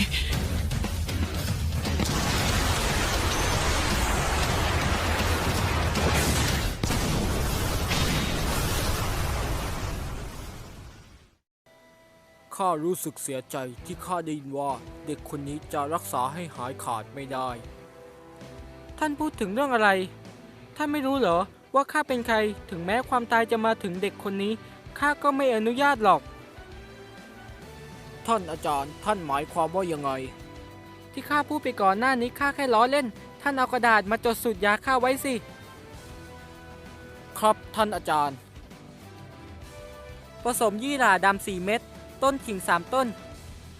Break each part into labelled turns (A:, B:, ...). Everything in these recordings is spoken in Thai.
A: ข้ารู้สึกเสียใจที่ข้าได้ยินว่าเด็กคนนี้จะรักษาให้หายขาดไม่ได้
B: ท่านพูดถึงเรื่องอะไร ท่านไม่รู้เหรอว่าข้าเป็นใคร ถึงแม้ความตายจะมาถึงเด็กคนนี้ ข้าก็ไม่อนุญาตหรอก
A: ท่านอาจารย์ ท่านหมายความว่ายังไง
B: ที่ข้าพูดไปก่อนหน้านี้ข้าแค่ล้อเล่น ท่านเอากระดาษมาจดสูตรยาข้าไว้สิ
A: ครับท่านอาจารย์
B: ผสมยี่หร่าดำ4เม็ด ต้นขิง 3 ต้น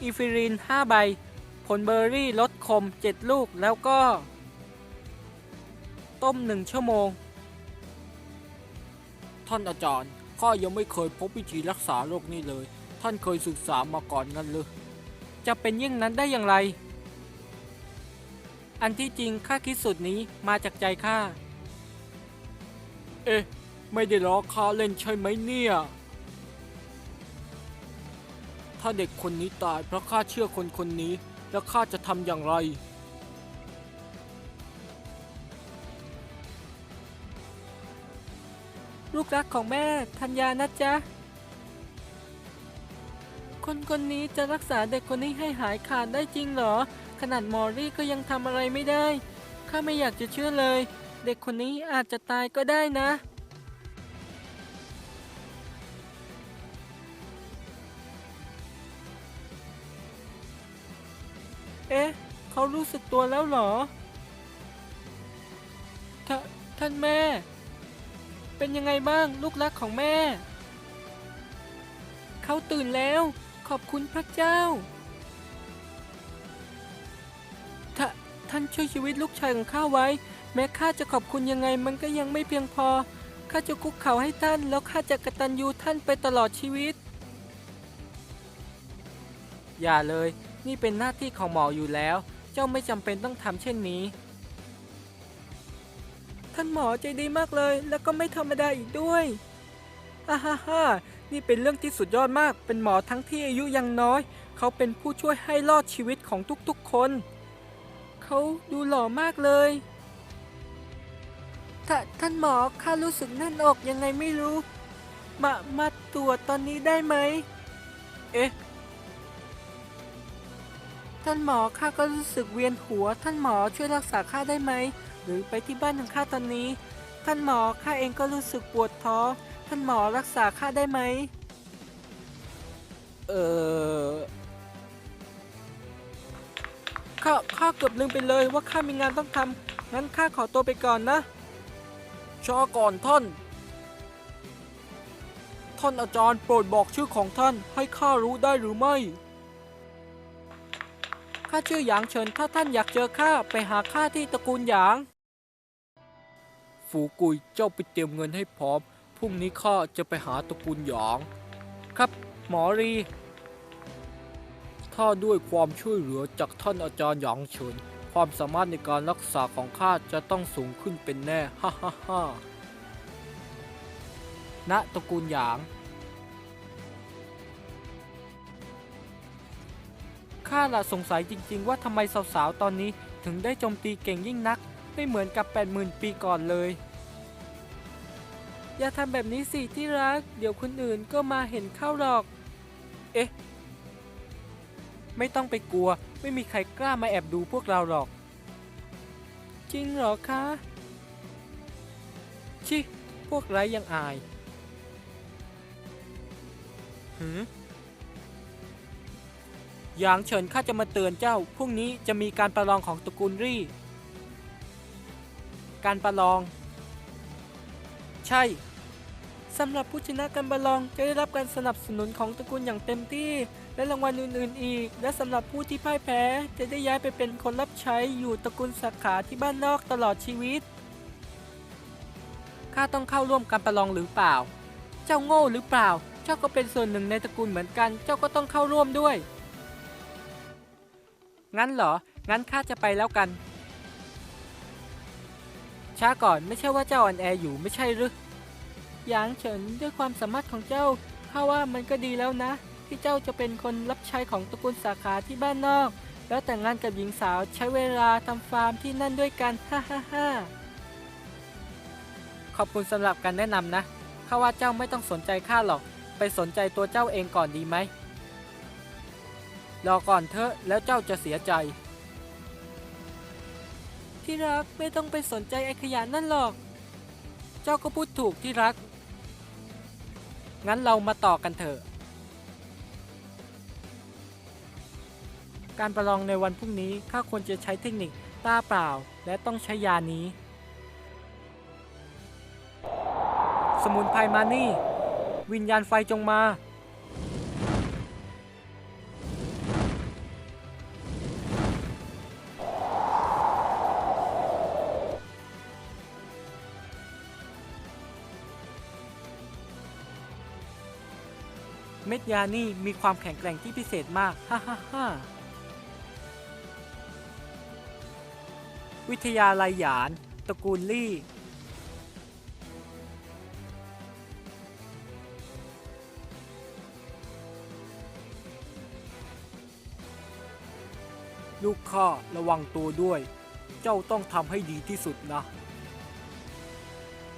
B: อีฟิริน 5 ใบ ผลเบอร์รี่ลดคม 7 ลูก แล้วก็ ต้ม 1 ชั่วโมง
A: ท่านอาจารย์ข้ายังไม่เคยพบวิธีรักษาโรคนี้เลย ท่านเคยศึกษามาก่อนงั้นหรือ
B: จะเป็นยิ่งนั้นได้อย่างไร อันที่จริงข้าคิดสุดนี้มาจากใจข้า
A: เอ๊ะ ไม่ได้ล้อข้าเล่นใช่ไหมเนี่ย ถ้าเด็กคนนี้ตายเพราะข้าเชื่อคนคนนี้ แล้วข้าจะทำอย่างไร
B: ลูกรักของแม่ธัญญานะจ๊ะ คนคนนี้จะรักษาเด็กคนนี้ให้หายขาดได้จริงเหรอ ขนาดมอรี่ก็ยังทำอะไรไม่ได้ ข้าไม่อยากจะเชื่อเลย เด็กคนนี้อาจจะตายก็ได้นะ เอ๊ะ เขารู้สึกตัวแล้วเหรอทท่านแม่ เป็นยังไงบ้างลูกรักของแม่ เขาตื่นแล้ว ขอบคุณพระเจ้าท่าท่านช่วยชีวิตลูกชายของข้าไว้ แม้ข้าจะขอบคุณยังไงมันก็ยังไม่เพียงพอ ข้าจะคุกเข่าให้ท่าน แล้วข้าจะกระตัญญูท่านไปตลอดชีวิต อย่าเลย นี่เป็นหน้าที่ของหมออยู่แล้ว เจ้าไม่จำเป็นต้องทำเช่นนี้ ท่านหมอใจดีมากเลย แล้วก็ไม่ธรรมดาอีกด้วยอาฮ่าฮ่า นี่เป็นเรื่องที่สุดยอดมาก เป็นหมอทั้งที่อายุยังน้อย เขาเป็นผู้ช่วยให้รอดชีวิตของทุกๆคน เขาดูหล่อมากเลยท่าท่านหมอข้ารู้สึกแน่นอกยังไงไม่รู้ มามาตรวจตอนนี้ได้ไหม
A: เอ๊ะ
B: ท่านหมอข้าก็รู้สึกเวียนหัว ท่านหมอช่วยรักษาข้าได้ไหม หรือไปที่บ้านของข้าตอนนี้ ท่านหมอข้าเองก็รู้สึกปวดท้อง ท่านหมอรักษาข้าได้ไหม
A: เออ
B: ข้าข้าเกือบลืมไปเลยว่าข้ามีงานต้องทำงั้นข้าขอตัวไปก่อนนะ
A: ช้าก่อนท่าน ท่านอาจารย์โปรดบอกชื่อของท่านให้ข้ารู้ได้หรือไม่
B: ข้าชื่อหยางเฉินถ้าท่านอยากเจอข้าไปหาข้าที่ตระกูลหยาง
A: ฝูกุยเจ้าไปเตรียมเงินให้พร้อม พรุ่งนี้ข้าจะไปหาตระกูลหยาง
B: ครับหมอรี
A: ถ้าด้วยความช่วยเหลือจากท่านอาจารย์หยางเฉิน ความสามารถในการรักษาของข้าจะต้องสูงขึ้นเป็นแน่ ฮ่าฮ่าฮ่า
B: ณตระกูลหยาง ข้าละสงสัยจริง ๆ ว่าทำไมสาวๆ ตอนนี้ถึงได้โจมตีเก่งยิ่งนัก ไม่เหมือนกับ 80,000 ปีก่อนเลย อย่าทำแบบนี้สิที่รัก เดี๋ยวคนอื่นก็มาเห็นเข้าหรอก เอ๊ะ ไม่ต้องไปกลัว ไม่มีใครกล้ามาแอบดูพวกเราหรอก จริงเหรอคะ ชิ พวกไรยังอายหืมหยางเฉินข้าจะมาเตือนเจ้า พรุ่งนี้จะมีการประลองของตระกูลรี่ การประลอง ใช่ สำหรับผู้ชนะการประลองจะได้รับการสนับสนุนของตระกูลอย่างเต็มที่ และรางวัลอื่นๆอีก และสำหรับผู้ที่พ่ายแพ้จะได้ย้ายไปเป็นคนรับใช้อยู่ตระกูลสาขาที่บ้านนอกตลอดชีวิตข้าต้องเข้าร่วมการประลองหรือเปล่า เจ้าโง่หรือเปล่า เจ้าก็เป็นส่วนหนึ่งในตระกูลเหมือนกัน เจ้าก็ต้องเข้าร่วมด้วย งั้นเหรอ งั้นข้าจะไปแล้วกัน ช้าก่อนไม่ใช่ว่าเจ้าอ่อนแออยู่ไม่ใช่หรือ หยางเฉินด้วยความสามารถของเจ้าข้าว่ามันก็ดีแล้วนะ ที่เจ้าจะเป็นคนรับใช้ของตระกูลสาขาที่บ้านนอก แล้วแต่งงานกับหญิงสาวใช้เวลาทำฟาร์มที่นั่นด้วยกันฮ่าฮ่าฮ่าขอบคุณสำหรับการแนะนำนะข้าว่าเจ้าไม่ต้องสนใจข้าหรอก ไปสนใจตัวเจ้าเองก่อนดีไหมรอก่อนเถอะแล้วเจ้าจะเสียใจ ที่รักไม่ต้องไปสนใจไอ้ขยะนั่นหรอก เจ้าก็พูดถูกที่รัก งั้นเรามาต่อกันเถอะ การประลองในวันพรุ่งนี้ข้าควรจะใช้เทคนิคตาเปล่า และต้องใช้ยานี้ สมุนไพรมานี่ วิญญาณไฟจงมา เม็ดยานี่มีความแข็งแกร่งที่พิเศษมาก ฮ่าฮ่าฮ่าวิทยาลัยหยาน ตระกูลลี่
A: ลูกข้าระวังตัวด้วย เจ้าต้องทำให้ดีที่สุดนะ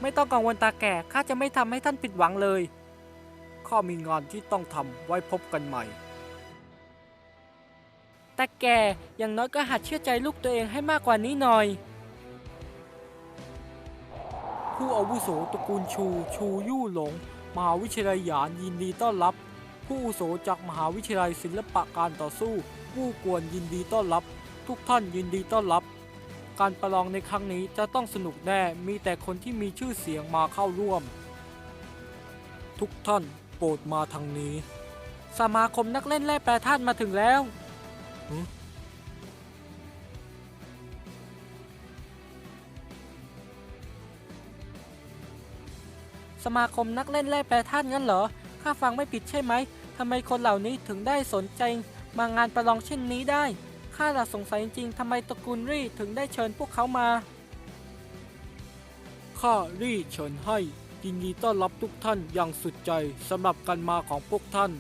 B: ไม่ต้องกังวลตาแก่ ข้าจะไม่ทำให้ท่านผิดหวังเลย
A: ข้ามีงานที่ต้องทำไว้พบกันใหม่ แตา
B: แกอย่างน้อยก็หัดเชื่อใจลูกตัวเองให้มากกว่านี้หน่อย
A: ผู้อาวุโสตระกูลชู ชูยู่หลง มหาวิทยาลัยหยานยินดีต้อนรับ ผู้อาวุโสจากมหาวิทยาลัยศิลปะการต่อสู้ ผู้กวนยินดีต้อนรับ ทุกท่านยินดีต้อนรับการประลองในครั้งนี้จะต้องสนุกแน่ มีแต่คนที่มีชื่อเสียงมาเข้าร่วม ทุกท่าน ปรดมาทางนี้
B: สมาคมนักเล่นแร่แปรธาตุมาถึงแล้ว สมาคมนักเล่นแร่แปรธาตุงั้นเหรอ ข้าฟังไม่ผิดใช่ไหม ทำไมคนเหล่านี้ถึงได้สนใจมางานประลองเช่นนี้ได้ ข้าละสงสัยจริงๆทำไมตระกูลรี่ถึงได้เชิญพวกเขามา
A: ข้ารี่เฉินให้ ยินดีต้อนรับทุกท่านอย่างสุดใจสำหรับการมาของพวกท่าน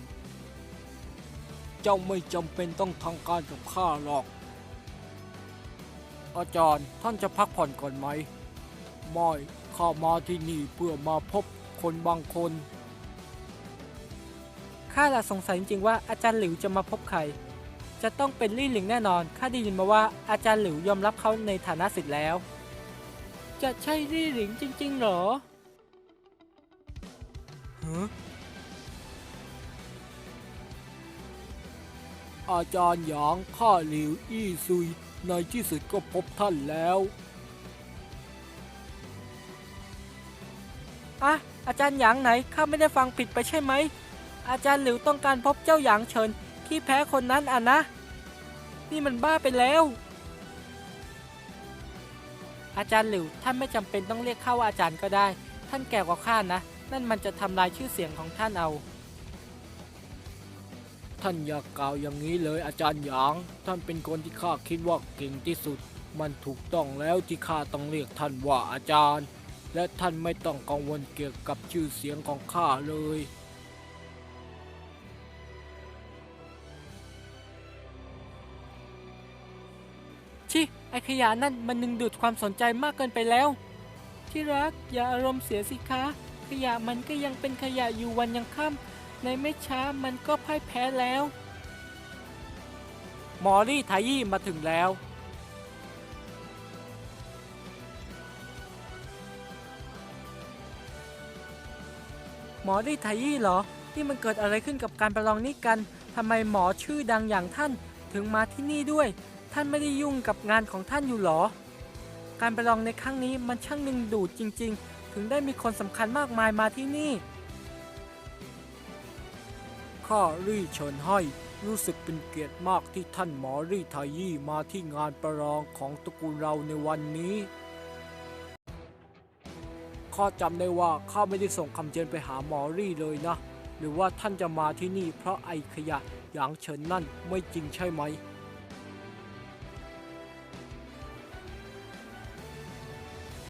A: เจ้าไม่จำเป็นต้องทางการกับข้าหรอก อาจารย์ท่านจะพักผ่อนก่อนไหม ไม่ข้ามาที่นี่เพื่อมาพบคนบางคน
B: ข้าละสงสัยจริงๆว่าอาจารย์หลิวจะมาพบใคร จะต้องเป็นลี่หลิงแน่นอน ข้าได้ยินมาว่าอาจารย์หลิวยอมรับเขาในฐานะศิษย์แล้ว จะใช่ลี่หลิงจริง ๆ เหรอ
A: ฮะอาจารย์หยางข้าหลิวอี้ซุย ในที่สุดก็พบท่านแล้ว
B: อะอาจารย์หยางไหนข้าไม่ได้ฟังผิดไปใช่ไหม อาจารย์หลิวต้องการพบเจ้าหยางเฉินที่แพ้คนนั้นอะนะ นี่มันบ้าไปแล้ว อาจารย์หลิวท่านไม่จำเป็นต้องเรียกข้าว่าอาจารย์ก็ได้ ท่านแก่กว่าข้านะ นั่นมันจะทำลายชื่อเสียงของท่านเอา
A: ท่านอย่ากกล่าวอย่างนี้เลยอาจารย์หยาง ท่านเป็นคนที่ข้าคิดว่าเก่งที่สุด มันถูกต้องแล้วที่ข้าต้องเรียกท่านว่าอาจารย์ และท่านไม่ต้องกังวลเกี่ยวกับชื่อเสียงของข้าเลย
B: ชิไอขยะนั่นมันดึงดูดความสนใจมากเกินไปแล้ว ที่รักอย่าอารมณ์เสียสิคะ ขยะมันก็ยังเป็นขยะอยู่วันยังค่ำในไม่ช้ามันก็พ่ายแพ้แล้ว
A: มอรี่ไทยี่มาถึงแล้ว
B: หมอได้ไทยี่เหรอ นี่มันเกิดอะไรขึ้นกับการประลองนี้กันทำไมหมอชื่อดังอย่างท่านถึงมาที่นี่ด้วย ท่านไม่ได้ยุ่งกับงานของท่านอยู่หรอ การประลองในครั้งนี้มันช่างดึงดูดจริง ๆ ถึงได้มีคนสำคัญมากมายมาที่นี่
A: ข้ารี่เฉินให้รู้สึกเป็นเกียรติมากที่ท่านหมอรี่ไทยี่มาที่งานประลองของตระกูลเราในวันนี้ ข้าจำได้ว่าข้าไม่ได้ส่งคำเชิญไปหาหมอรี่เลยนะ หรือว่าท่านจะมาที่นี่เพราะไอขยะอย่างเฉินนั่นไม่จริงใช่ไหม